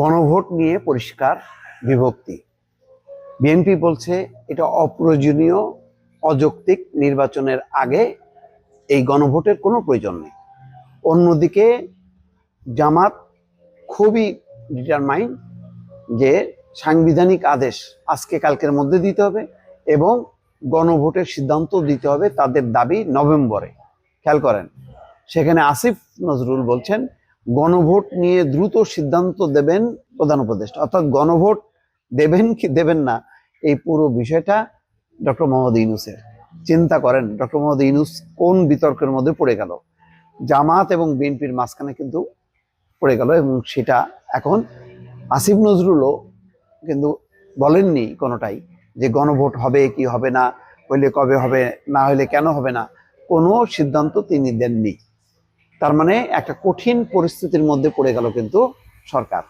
গণভোট নিয়ে পরিষ্কার বিভক্তি। বিএনপি বলছে এটা অপ্রয়োজনীয়, অযৌক্তিক নির্বাচনের আগে এই গণভোটের কোনো প্রয়োজন নেই। অন্যদিকে জামাত খুবই ডিটারমাইন যে সাংবিধানিক আদেশ আজকে কালকের মধ্যে দিতে হবে এবং গণভোটের সিদ্ধান্ত দিতে হবে তাদের দাবি নভেম্বরে। খেয়াল করেন, সেখানে আসিফ নজরুল বলছেন গণভোট নিয়ে দ্রুত সিদ্ধান্ত দেবেন প্রধান উপদেষ্টা। অর্থাৎ গণভোট দেবেন কি দেবেন না, এই পুরো বিষয়টা ডক্টর মোহাম্মদ ইউনুসের। চিন্তা করেন, ডক্টর মোহাম্মদ ইউনুস কোন বিতর্কের মধ্যে পড়ে গেল? জামাত এবং বিএনপির মাঝখানে কিন্তু পড়ে গেল এবং সেটা এখন আসিফ নজরুলও কিন্তু বলেননি কোনোটাই যে গণভোট হবে কি হবে না, হইলে কবে হবে, না হইলে কেন হবে না। কোনো সিদ্ধান্ত তিনি দেননি। তার মানে একটা কঠিন পরিস্থিতির মধ্যে পড়ে গেল কিন্তু সরকার।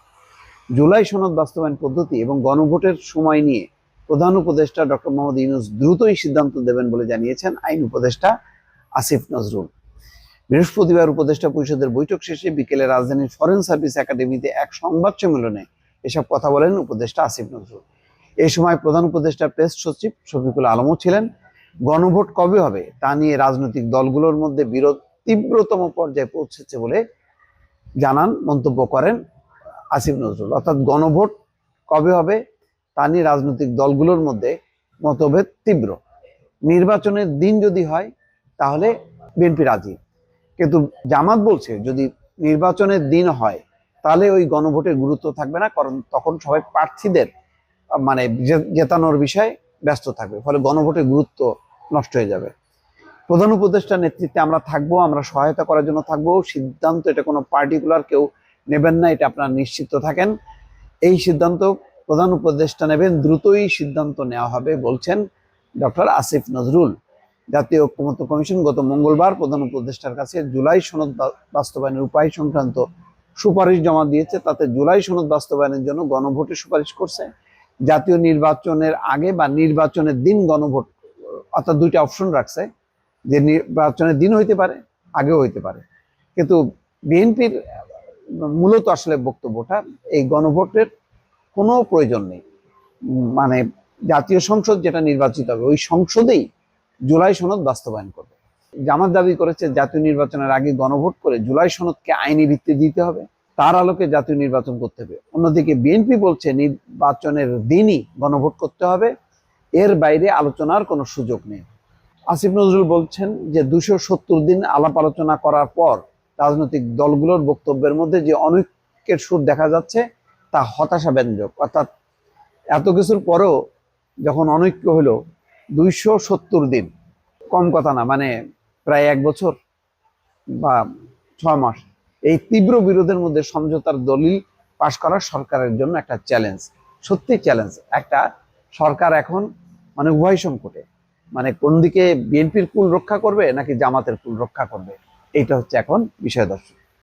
জুলাই সনদ বাস্তবায়ন পদ্ধতি এবং গণভোটের সময় নিয়ে প্রধান উপদেষ্টা ডক্টর মোহাম্মদ ইউনুস দ্রুতই সিদ্ধান্ত দেবেন বলে জানিয়েছেন আইন উপদেষ্টা আসিফ নজরুল। বৃহস্পতিবার উপদেষ্টা পরিষদের বৈঠক শেষে বিকেলে রাজধানীর ফরেন সার্ভিস একাডেমিতে এক সংবাদ সম্মেলনে এসব কথা বলেন উপদেষ্টা আসিফ নজরুল। এই সময় প্রধান উপদেষ্টা প্রেস সচিব শফিকুল আলমও ছিলেন। গণভোট কবে হবে তা নিয়ে রাজনৈতিক দলগুলোর মধ্যে বিরোধ তীব্রতম পর্যায়ে পৌঁছেছে বলে জানান, মন্তব্য করেন আসিফ নজরুল। অর্থাৎ গণভোট কবে হবে তা নিয়ে রাজনৈতিক দলগুলোর মধ্যে মতভেদ তীব্র। নির্বাচনের দিন যদি হয়, তাহলে বিএনপি রাজি। কিন্তু জামাত বলছে, যদি নির্বাচনের দিন হয়, তাহলে ওই গণভোটের গুরুত্ব থাকবে না, কারণ তখন সবাই প্রার্থীদের মানে জেতানোর বিষয়ে ব্যস্ত থাকবে। ফলে গণভোটের গুরুত্ব নষ্ট হয়ে যাবে। প্রধান উপদেষ্টা নেতৃত্বে আমরা থাকব, আমরা সহায়তা করার জন্য থাকব। সিদ্ধান্ত, এটা কোনো পার্টিকুলার কেউ নেবেন না, এটা আপনারা নিশ্চিত থাকেন। এই সিদ্ধান্ত প্রধান উপদেষ্টা নেবেন, দ্রুতই সিদ্ধান্ত নেওয়া হবে বলছেন ডক্টর আসিফ নজরুল। জাতীয় ঐক্যমত্য কমিশন গত মঙ্গলবার প্রধান উপদেষ্টার কাছে জুলাই সনদ বাস্তবায়নের উপায় সংক্রান্ত সুপারিশ জমা দিয়েছে। তাতে জুলাই সনদ বাস্তবায়নের জন্য গণভোটের সুপারিশ করছে। জাতীয় নির্বাচনের আগে বা নির্বাচনের দিন গণভোট, অর্থাৎ দুইটা অপশন রাখছে। যে নির্বাচনের দিন হইতে পারে, আগেও হইতে পারে। কিন্তু বিএনপির মূলত আসলে বক্তব্যটা, এই গণভোটের কোনো প্রয়োজন নেই। মানে জাতীয় সংসদ যেটা নির্বাচিত হবে, ওই সংসদেই জুলাই সনদ বাস্তবায়ন করবে। জামাত দাবি করেছে জাতীয় নির্বাচনের আগে গণভোট করে জুলাই সনদকে আইনি ভিত্তি দিতে হবে, তার আলোকে জাতীয় নির্বাচন করতে হবে। অন্যদিকে বিএনপি বলছে নির্বাচনের দিনই গণভোট করতে হবে, এর বাইরে আলোচনার কোনো সুযোগ নেই। আসিফ নজরুল বলছেন যে দুশো সত্তর দিন আলাপ আলোচনা করার পর রাজনৈতিক দলগুলোর বক্তব্যের মধ্যে যে অনৈক্যের সুর দেখা যাচ্ছে, তা হতাশা ব্যঞ্জক অর্থাৎ এত কিছুর পরেও যখন অনৈক্য হলো দুইশো সত্তর দিন, কম কথা না মানে প্রায় এক বছর বা ছয় মাস, এই তীব্র বিরোধের মধ্যে সমঝোতার দলিল পাশ করা সরকারের জন্য একটা চ্যালেঞ্জ। সত্যি চ্যালেঞ্জ। একটা সরকার এখন মানে উভয় সংকটে। মানে কোন দিকে বিএনপির কুল রক্ষা করবে নাকি জামাতের কুল রক্ষা করবে? এইটা হচ্ছে এখন বিষয় দর্শক